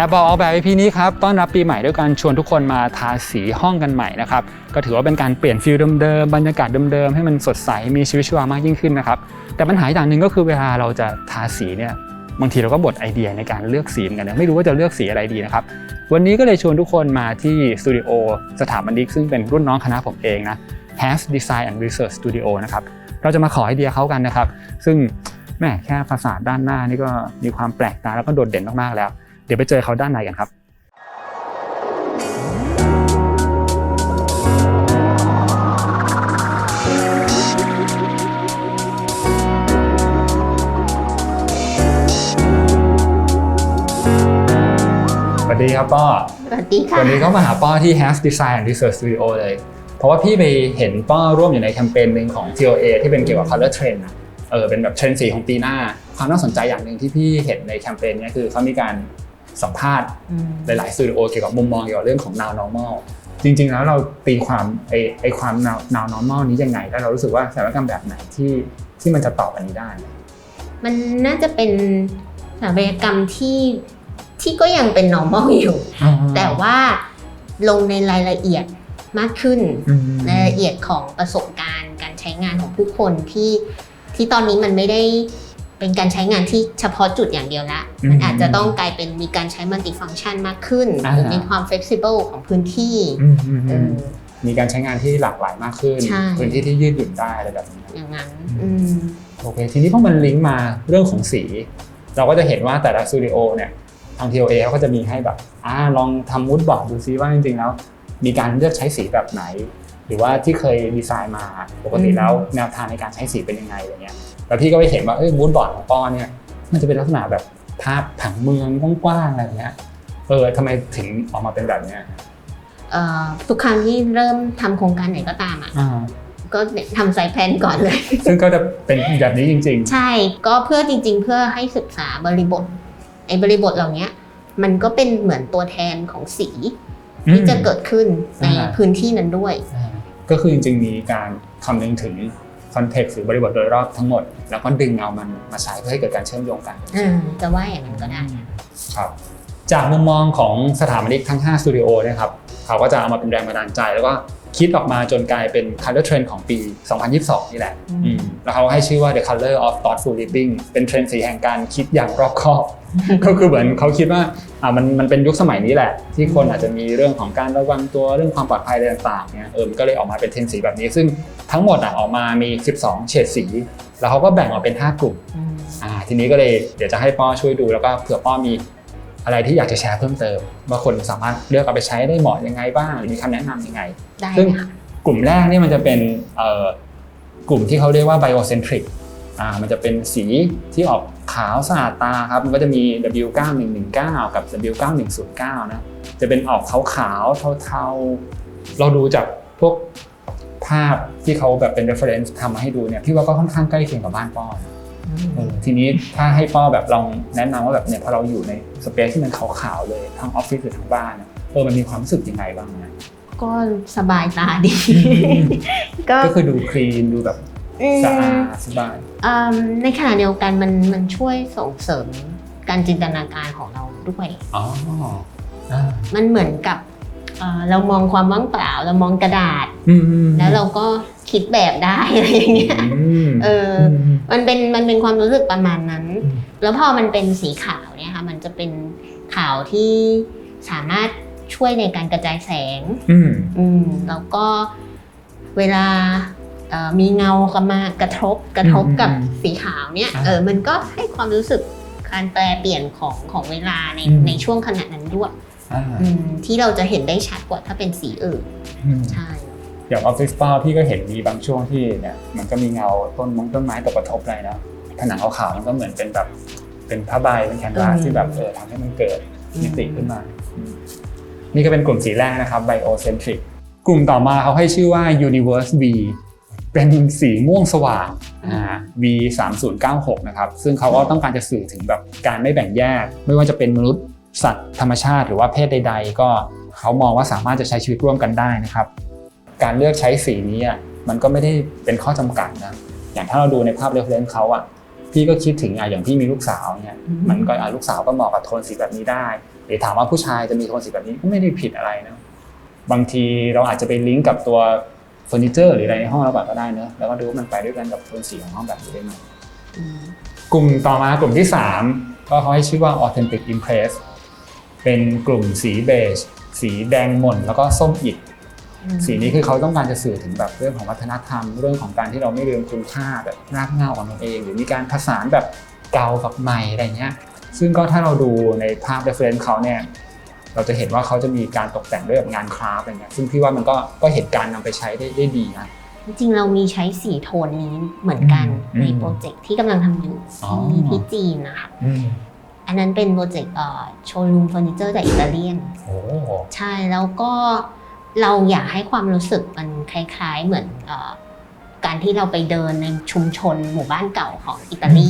แอร์บอลออกแบบพีนี้ครับต้อนรับปีใหม่ด้วยการชวนทุกคนมาทาสีห้องกันใหม่นะครับก็ถือว่าเป็นการเปลี่ยนฟิลเดิมๆบรรยากาศเดิมๆให้มันสดใสมีชีวิตชีวามากยิ่งขึ้นนะครับแต่ปัญหาอย่างหนึ่งก็คือเวลาเราจะทาสีเนี่ยบางทีเราก็บดไอเดียในการเลือกสีกันนะไม่รู้ว่าจะเลือกสีอะไรดีนะครับวันนี้ก็เลยชวนทุกคนมาที่สตูดิโอสถาบันดิกซึ่งเป็นรุ่นน้องคณะผมเองนะ Has Design and Research Studio นะครับเราจะมาขอไอเดียเขากันนะครับ ซึ่งแม่แค่ฟาสาด้านหน้านี่ก็มีความแปลกตาแล้วก็โดดเด่นมากๆแล้ว ดี๋ยวไปเจอเขาด้านในกันครับสวัสดีครับป้อสวัสดีค่ะวันนี้ก็มาหาป้อที่ Has Design and Research Studio เลย เพราะว่าพี่ไปเห็นป้อร่วมอยู่ในแคมเปญหนึ่งของ TOA ที่เป็นเกี่ยวกับ color trend อะเออเป็นแบบเทรนด์สีของปีหน้า ความน่าสนใจอย่างหนึ่งที่พี่เห็นในแคมเปญเนี้คือเขามีการ สัมภาษณ์อืมหลายๆสตูดิโอเกี่ยวกับมุมมองเกี่ยวกับเรื่องของ now normal จริง ๆ แล้วเราตีความไอไอความ now now normal นี้ยังไง แล้วเรารู้สึกว่าสถานกรรมแบบไหนที่ที่มันจะตอบอันนี้ได้ มันน่าจะเป็นสถาปัตยกรรมที่ที่ก็ยังเป็น normal อยู่ แต่ว่าลงในรายละเอียดมากขึ้นอืมรายละเอียดของประสบการณ์ การใช้งานของผู้คนที่ที่ตอนนี้มันไม่ได้ เป็นการใช้งานที่เฉพาะจุดอย่างเดียวละอืมมันอาจจะต้องกลายเป็นมีการใช้มัลติฟัง c t ชันมากขึ้นอ่าหรือมีความ flexible ของพื้นที่อืมอืมเออืมอมีการใช้งานที่หลากหลายมากขึ้นใช่พื้นที่ที่ยืดหยุ่นได้อะไรแบบนี้อย่างนั้นอือืมโอเค ทีนี้พอมันลิงก์มาเรื่องของสี เราก็จะเห็นว่าแต่ละสตูดิโอเนี่ยทาง TOA เขาก็จะมีให้แบบอ่าลองทำมูดบอร์ดดูซิว่าจริงๆแล้ว มีการเลือกใช้สีแบบไหน หรือว่าที่เคยดีไซน์มาปกติแล้วแนวทางในการใช้สีเป็นยังไงอะไรเงี้ย แล้วพี่ก็ไปเห็นว่าเอ้ยมูดบอร์ดของป้อเนี่ยมันจะเป็นลักษณะแบบภาพผังเมืองกว้างๆอะไรเงี้ยเออทำไมถึงออกมาเป็นแบบเนี้ยเอ่อทุกครั้งที่เริ่มทำโครงการไหนก็ตามอะอ่าก็ทำไซต์แพลนก่อนเลย ซึ่งก็จะเป็นแบบนี้จริง ใช่ก็เพื่อจริง ๆ เพื่อให้ศึกษาบริบทไอ้บริบทเหล่านี้มันก็เป็นเหมือนตัวแทนของสีๆที่จะเกิดขึ้นในอ่า พื้นที่นั้นด้วยอ่าก็คือจริงๆมีการคำนึงถึง คอนเท็กซ์หรือบริบทโดยรอบทั้งหมด แล้วก็ดึงเอามันมาใช้เพื่อให้เกิดการเชื่อมโยงกันอืมจะว่าอย่างนั้นก็ได้ครับจากมุมมองของสถาปนิกทั้ง 5 สตูดิโอเนะครับ เขาก็จะเอามาเป็นแรงบันดาลใจ แล้วก็ คิดออกมาจนกลายเป็น color trend ของปี 2022 นี่แหละอืมอืมแล้วเขาให้ชื่อว่า the color of thoughtful living เป็นเทรนด์สีแห่งการคิดอย่างรอบคอบ ก็คือเหมือนเขาคิดว่าอ่ามันมันเป็นยุคสมัยนี้แหละ ที่คนอาจจะมีเรื่องของการระวังตัวเรื่องความปลอดภัยอะไรต่างๆเนี่ยเออมันก็เลยออกมาเป็นเทรนด์สีแบบนี้ ซึ่งทั้งหมดอะออกมามี 12 เฉดสี แล้วเขาก็แบ่งออกเป็น 5 กลุ่มอืมอ่าทีนี้ก็เลยเดี๋ยวจะให้ป้อช่วยดูแล้วก็เผื่อป้อมี อะไรที่อยากจะแชร์เพิ่มเติมว่าคนสามารถเลือกเอาไปใช้ได้เหมาะยังไงบ้างหรือมีคำแนะนำยังไง ได้ซึ่งเลยค่ะกลุ่มแรกนี่มันจะเป็นเอ่อกลุ่มที่เขาเรียกว่า biocentric อ่ามันจะเป็นสีที่ออกขาวสะอาดตาครับมันก็จะมี W9119 กับ W9109 นะจะเป็นออกขาวขาวๆเทาๆ เราดูจากพวกภาพที่เขาแบบเป็น reference ทำมาให้ดูเนี่ยพี่ว่าก็ค่อนข้างใกล้เคียงกับบ้านป้อนะอืมเออ ทีนี้ถ้าให้ป้อแบบลองแนะนำว่าแบบเนี่ยพอเราอยู่ในสเปซที่มันขาวๆเลยทั้งออฟฟิศหรือทั้งบ้านเนี่ยเออมันมีความรู้สึกยังไงบ้างนะก็สบายตาดี ก็ก็คือดูคลีนดูแบบอืมสะอาดสบายอืมในขณะเดียวกันมันมันช่วยส่งเสริมการจินตนาการของเราด้วยอ๋ออ่ามันเหมือนกับ เอ่อเรามองความว่างเปล่า เรามองกระดาษอืมอืมแล้วเราก็คิดแบบได้อะไรอย่างเงี้ยมเออมมันเป็นมันเป็นความรู้สึกประมาณนั้นอืมแล้วพอมันเป็นสีขาวเนี่ยค่ะมันจะเป็นขาวที่สามารถช่วยในการกระจายแสงอืมอืมแล้วก็เวลาเอ่อมีเงาเข้ามากระทบกระทบกับอืมสีขาวเนี่ยอ่าเออมันก็ให้ความรู้สึกการแปลเปลี่ยนของของเวลาในอืมในช่วงขณะนั้นด้วย อ่าอืมที่เราจะเห็นได้ชัดกว่าถ้าเป็นสีอื่นอืมใช่อย่างออฟฟิศป้าพี่ก็เห็นมีบางช่วงที่เนี่ยมันก็มีเงาต้นมงต้นไม้ตกกระทบอะไรนะผนังขาวๆมันก็เหมือนเป็นแบบเป็นผ้าใบเป็นแคนวาสที่แบบเออทำให้มันเกิดมิติขึ้นมาอืมนี่ก็เป็นกลุ่มสีแรกนะครับ biocentric กลุ่มต่อมาเขาให้ชื่อว่า universe V เป็นสีม่วงสว่างอ่า V 3 0 9 6นะครับซึ่งเขาก็ต้องการจะสื่อถึงแบบการไม่แบ่งแยก ไม่ว่าจะเป็นมนุษย์ สัตว์ธรรมชาติหรือว่าเพศใด ๆ ก็เขามองว่าสามารถจะใช้ชีวิตร่วมกันได้นะครับ การเลือกใช้สีนี้อะมันก็ไม่ได้เป็นข้อจำกัดนะอย่างถ้าเราดูในภาพเรฟเลนเขาอะพี่ก็คิดถึงอะอย่างพี่มีลูกสาวเนี่ยอืมมันก็อะลูกสาวก็เหมาะกับโทนสีแบบนี้ได้หรือถามว่าผู้ชายจะมีโทนสีแบบนี้ก็ไม่ได้ผิดอะไรนะบางทีเราอาจจะไปลิงก์กับตัวเฟอร์นิเจอร์หรืออะไรในห้องเราก่อนก็ได้เนอะแล้วก็ดูว่ามันไปด้วยกันกับโทนสีของห้องแบบนี้ได้ไหมอืมกลุ่มต่อมากลุ่มที่ 3 ก็เขาให้ชื่อว่า Authentic Impress เป็นกลุ่มสีเบจสีแดงหม่นแล้วก็ส้มอิฐสีนี้คือเขาต้องการจะสื่อถึงแบบเรื่องของวัฒนธรรม เรื่องของการที่เราไม่ลืมคุณค่าแบบรากเหง้าของตัวเอง หรือมีการผสานแบบเก่ากับใหม่อะไรเงี้ยซึ่งก็ถ้าเราดูในภาพ reference เขาเนี่ยเราจะเห็นว่าเขาจะมีการตกแต่งด้วยแบบงานคราฟต์อะไรเงี้ยซึ่งพี่ว่ามันก็ก็เห็นการนำไปใช้ได้ได้ดีนะจริงๆเรามีใช้สีโทนนี้เหมือนกันอืมในโปรเจกต์ที่กำลังทำอยู่อ๋อที่ที่จีนนะคะ อันนั้นเป็นโปรเจกต์โชว์รูมเฟอร์นิเจอร์จากอิตาเลียนโอ้ใช่แล้วก็เราอยากให้ความรู้สึกมันคล้าย ๆ เหมือนเออการที่เราไปเดินในชุมชนหมู่บ้านเก่าของอิตาลี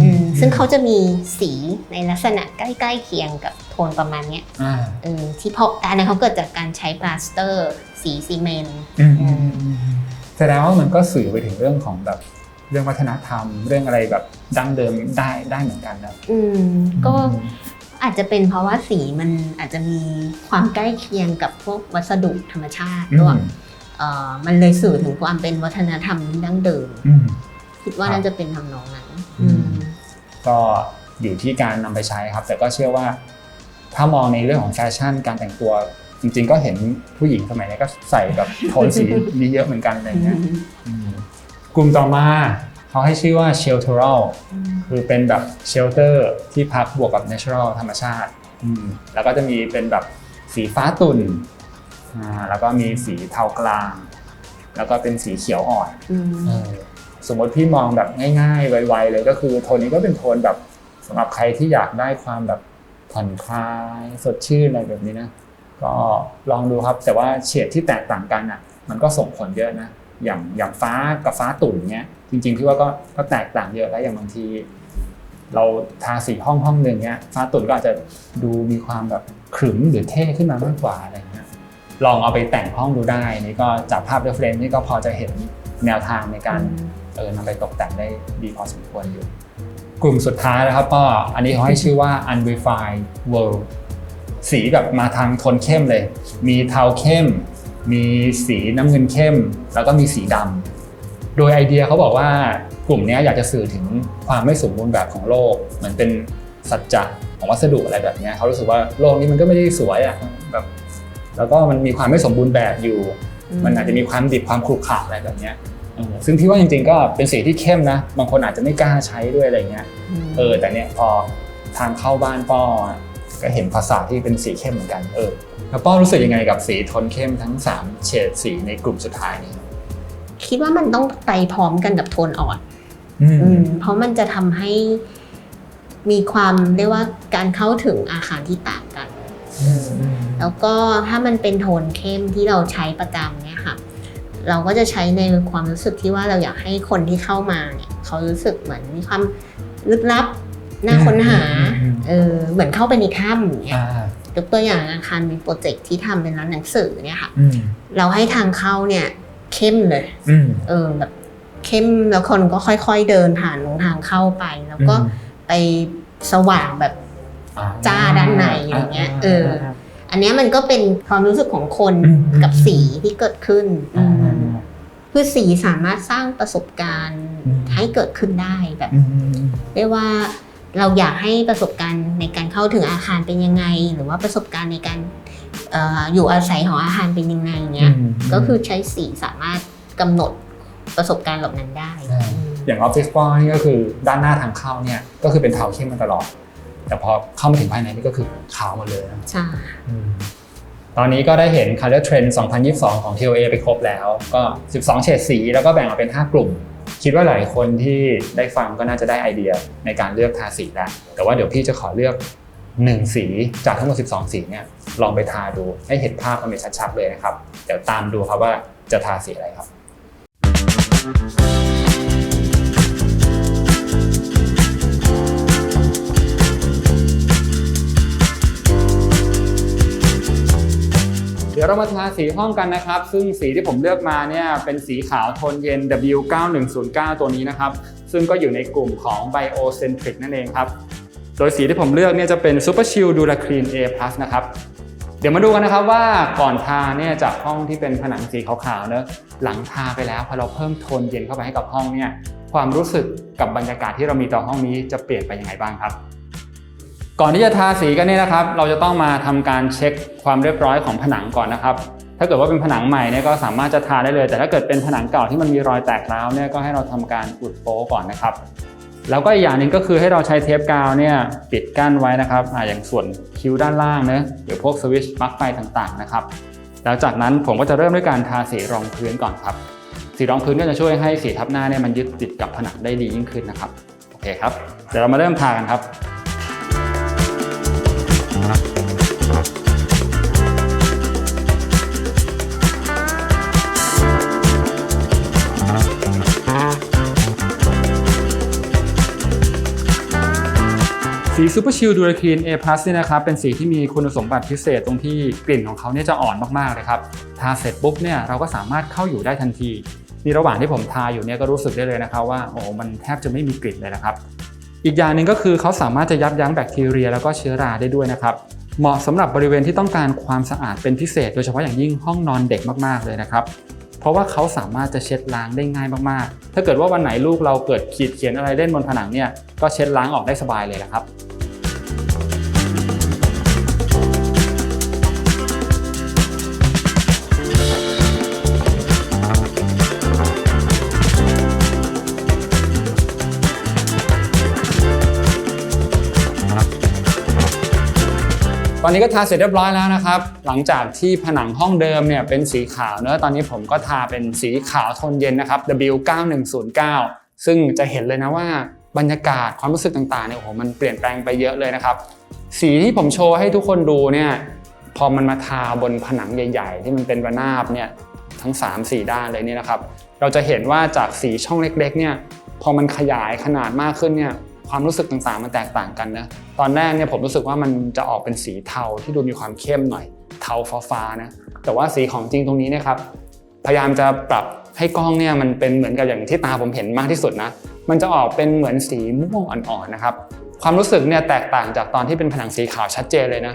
อืมซึ่งเขาจะมีสีในลักษณะใกล้ๆเคียงกับโทนประมาณเนี้ยอ่าเออที่เพราะอันนั้นเขาเกิดจากการใช้ปลาสเตอร์ สีซีเมนต์อืมอืมอืมแสดงว่ามันก็สื่อไปถึงเรื่องของแบบ เรื่องวัฒนธรรม เรื่องอะไรแบบดั้งเดิมได้ได้เหมือนกันนะอืมก็อาจจะเป็นเพราะว่าสีมันอาจจะมีความใกล้เคียงกับพวกวัสดุธรรมชาติอืมด้วยเอ่อมันเลยสื่อถึงความเป็นวัฒนธรรมดั้งเดิม อืม คิดว่าครับ น่าจะเป็นทำนองนั้นอืมอืม ก็อยู่ที่การนำไปใช้ครับ แต่ก็เชื่อว่า ถ้ามองในเรื่องของแฟชั่นการแต่งตัว จริง ๆ ก็เห็นผู้หญิงสมัยนี้ก็ใส่แบบโทนสีนี้เยอะเหมือนกันอะไรเงี้ยอืม กลุ่มต่อมาเขาให้ชื่อว่า shelteral คือเป็นแบบ shelter ที่พักบวกกับ natural ธรรมชาติอืมแล้วก็จะมีเป็นแบบสีฟ้าตุ่นอ่าแล้วก็มีสีเทากลาง แล้วก็เป็นสีเขียวอ่อนอืมเออสมมติพี่มองแบบง่ายๆ ไวๆเลยก็คือโทนนี้ก็เป็นโทนแบบสำหรับใครที่อยากได้ความแบบผ่อนคลายสดชื่นอะไรแบบนี้นะ ก็ลองดูครับแต่ว่าเฉดที่แตกต่างกันอะ มันก็ส่งผลเยอะนะ อย่างอย่างฟ้ากับฟ้าตุ่นเนี้ยจริง ๆ พี่ว่าก็ก็แตกต่างเยอะแล้วอย่างบางที เราทาสีห้องห้องหนึ่งเนี้ยฟ้าตุ่นก็อาจจะดูมีความแบบขรึมหรือเท่ขึ้นมามากกว่าอะไรเงี้ยลองเอาไปแต่งห้องดูได้นี่ก็จากภาพเรฟเฟรนนี่ก็พอจะเห็นแนวทางในการเออนำไปตกแต่งได้ดีพอสมควรอยู่ กลุ่มสุดท้ายนะครับก็อันนี้เขาให้ชื่อว่า unrefined world สีแบบมาทางโทนเข้มเลย มีเทาเข้ม มีสีน้ำเงินเข้ม แล้วก็มีสีดำโดยไอเดียเขาบอกว่ากลุ่มเนี้ยอยากจะสื่อถึงความไม่สมบูรณ์แบบของโลก เหมือนเป็นสัจจะของวัสดุอะไรแบบเนี้ยเขารู้สึกว่าโลกนี้มันก็ไม่ได้สวยอะแบบแล้วก็มันมีความไม่สมบูรณ์แบบอยู่ มันอาจจะมีความดิบความขรุขระอะไรแบบเนี้ยเออซึ่งพี่ว่าจริงๆก็เป็นสีที่เข้มนะ บางคนอาจจะไม่กล้าใช้ด้วยอะไรเงี้ยมเออ แต่เนี่ยพอทางเข้าบ้านป้ออะก็เห็นภาษาที่เป็นสีเข้มเหมือนกัน เออ แล้วป้อรู้สึกยังไงกับสีโทนเข้มทั้ง 3 เฉดสีในกลุ่มสุดท้ายนี้คิดว่ามันต้องไปพร้อมกันกับโทนอ่อนอือืมมเพราะมันจะทำให้มีความเรียกว่าการเข้าถึงอาคารที่ต่างกัน แล้วก็ถ้ามันเป็นโทนเข้มที่เราใช้ประจำเนี่ยค่ะ เราก็จะใช้ในความรู้สึกที่ว่าเราอยากให้คนที่เข้ามาเนี่ยเขารู้สึกเหมือนมีความลึกลับน่าค้นหาอืมเออเหมือนเข้าไปในถ้ำอย่างเงี้ยอ่า ยกตัวอย่างอาคารมีโปรเจกต์ที่ทำเป็นร้านหนังสือเนี่ยค่ะอืมเราให้ทางเข้าเนี่ยเข้มเลยอืมเออแบบเข้มแล้วคนก็ค่อยๆเดินผ่านลงทางเข้าไป แล้วก็ไปสว่างแบบอ่จ้าด้านในอย่างเงี้ยเอออันเนี้ยมันก็เป็นความรู้สึกของคนอืมกับสีที่เกิดขึ้นอ่าอืมคือสีสามารถสร้างประสบการณ์อืมให้เกิดขึ้นได้แบบอืมเรียกว่า เราอยากให้ประสบการณ์ในการเข้าถึงอาคารเป็นยังไง หรือว่าประสบการณ์ในการเอ่ออยู่อาศัยของอาคารเป็นยังไงเงี้ยก็คือใช้สีสามารถกำหนดประสบการณ์เหล่านั้นได้ ใช่อืมอย่างออฟฟิศป้อนี่ก็คือด้านหน้าทางเข้าเนี่ยก็คือเป็นเทาเข้มมาตลอด แต่พอเข้ามาถึงภายในนี่ก็คือขาวหมดเลยนะใช่ตอนนี้ก็ได้เห็น Color Trend 2022 ของ TOA ไปครบแล้ว ก็ 12 เฉดสีแล้วก็แบ่งออกเป็น 5 กลุ่ม คิดว่าหลายคนที่ได้ฟังก็น่าจะได้ไอเดียในการเลือกทาสีแล้วแต่ว่าเดี๋ยวพี่จะขอเลือก 1 สีจากทั้งหมด 12 สีเนี่ยลองไปทาดูให้เห็นภาพมันเป็นชัดๆเลยนะครับ เดี๋ยวตามดูครับว่าจะทาสีอะไรครับ ดี๋ยวเรามาทาสีห้องกันนะครับ ซึ่งสีที่ผมเลือกมาเนี่ยเป็นสีขาวโทนเย็น W9109 ตัวนี้นะครับ ซึ่งก็อยู่ในกลุ่มของ Biocentric นั่นเองครับ โดยสีที่ผมเลือกเนี่ยจะเป็น Super Shield Dura Clean A+ นะครับเดี๋ยวมาดูกันนะครับว่าก่อนทาเนี่ยจากห้องที่เป็นผนังสีขาวๆเนอะหลังทาไปแล้วพอเราเพิ่มโทนเย็นเข้าไปให้กับห้องเนี่ยความรู้สึกกับบรรยากาศที่เรามีต่อห้องนี้จะเปลี่ยนไปยังไงบ้างครับ ก่อนที่จะทาสีกันเนี่ยนะครับ เราจะต้องมาทำการเช็คความเรียบร้อยของผนังก่อนนะครับ ถ้าเกิดว่าเป็นผนังใหม่เนี่ยก็สามารถจะทาได้เลย แต่ถ้าเกิดเป็นผนังเก่าที่มันมีรอยแตกร้าวเนี่ยก็ให้เราทำการอุดโป๊ก่อนนะครับ แล้วก็อีกอย่างหนึ่งก็คือให้เราใช้เทปกาวเนี่ยปิดกั้นไว้นะครับออย่างส่วนคิ้วด้านล่างเนะหรือพวกสวิตช์ปลั๊กไฟต่างๆนะครับแล้วจากนั้นผมก็จะเริ่มด้วยการทาสีรองพื้นก่อนครับ สีรองพื้นก็จะช่วยให้สีทับหน้าเนี่ยมันยึดติดกับผนังได้ดียิ่งขึ้นนะครับโอเคครับเดี๋ยวเรามาเริ่มทากันครับ สี Super Shield Dura Clean A+ เนี่ยนะครับเป็นสีที่มีคุณสมบัติพิเศษตรงที่กลิ่นของเขาเนี่ยจะอ่อนมากๆเลยครับทาเสร็จปุ๊บเนี่ยเราก็สามารถเข้าอยู่ได้ทันทีนี่ระหว่างที่ผมทาอยู่เนี่ยก็รู้สึกได้เลยนะครับว่าโอ้มันแทบจะไม่มีกลิ่นเลยนะครับ อีกอย่างหนึ่งก็คือเขาสามารถจะยับยั้งแบคทีเรีย แล้วก็เชื้อราได้ด้วยนะครับเหมาะสำหรับบริเวณที่ต้องการความสะอาดเป็นพิเศษ โดยเฉพาะอย่างยิ่งห้องนอนเด็กมากๆเลยนะครับ เพราะว่าเขาสามารถจะเช็ดล้างได้ง่ายมากๆ ถ้าเกิดว่าวันไหนลูกเราเกิดขีดเขียนอะไรเล่นบนผนังเนี่ยก็เช็ดล้างออกได้สบายเลยนะครับ อนนี้ก็ทาเสร็จเรียบร้อยแล้วนะครับ หลังจากที่ผนังห้องเดิมเนี่ยเป็นสีขาวเนอะตอนนี้ผมก็ทาเป็นสีขาวโทนเย็นนะครับ W9109 ซึ่งจะเห็นเลยนะว่าบรรยากาศความรู้สึกต่างๆเนี่ยโอ้โหมันเปลี่ยนแปลงไปเยอะเลยนะครับ สีที่ผมโชว์ให้ทุกคนดูเนี่ยพอมันมาทาบนผนังใหญ่ ๆ ที่มันเป็นระนาบเนี่ยทั้ง 3-4 ด้านเลยนี่นะครับ เราจะเห็นว่าจากสีช่องเล็กๆเนี่ยพอมันขยายขนาดมากขึ้นเนี่ย ความรู้สึกต่างๆมันแตกต่างกันนะตอนแรกเนี่ยผมรู้สึกว่ามันจะออกเป็นสีเทาที่ดูมีความเข้มหน่อย เทาฟ้าๆนะแต่ว่าสีของจริงตรงนี้นะครับพยายามจะปรับให้กล้องเนี่ยมันเป็นเหมือนกับอย่างที่ตาผมเห็นมากที่สุดนะมันจะออกเป็นเหมือนสีม่วงอ่อนๆนะครับความรู้สึกเนี่ยแตกต่างจากตอนที่เป็นผนังสีขาวชัดเจนเลยนะ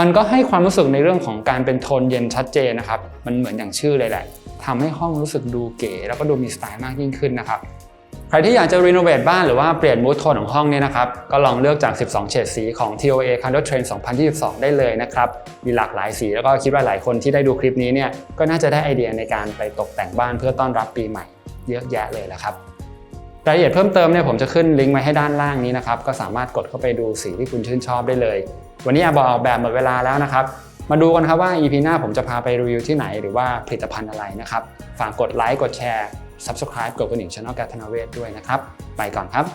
มันก็ให้ความรู้สึกในเรื่องของการเป็นโทนเย็นชัดเจนนะครับ มันเหมือนอย่างชื่อเลยแหละทำให้ห้องรู้สึกดูเก๋แล้วก็ดูมีสไตล์มากยิ่งขึ้นนะครับ ใครที่อยากจะรีโนเวทบ้านหรือว่าเปลี่ยนมูทโทนของห้องเนี่ยนะครับ ก็ลองเลือกจาก 12 เฉดสีของ TOA Color Trend 2022 ได้เลยนะครับ มีหลากหลายสีแล้วก็คิดว่าหลายคนที่ได้ดูคลิปนี้เนี่ยก็น่าจะได้ไอเดียในการไปตกแต่งบ้านเพื่อต้อนรับปีใหม่เยอะแยะเลยแหละครับรายละเอียดเพิ่มเติมเนี่ยผมจะขึ้นลิงก์ไว้ให้ด้านล่างนี้นะครับ ก็สามารถกดเข้าไปดูสีที่คุณชื่นชอบได้เลย วันนี้อาบอกออกแบบหมดเวลาแล้วนะครับ มาดูกันครับว่า EP หน้าผมจะพาไปรีวิวที่ไหนหรือว่าผลิตภัณฑ์อะไรนะครับ ฝากกดไลค์กดแชร์ Subscribe กดกระดิ่งช่องแกทนเวทด้วยนะครับ ไปก่อนครับ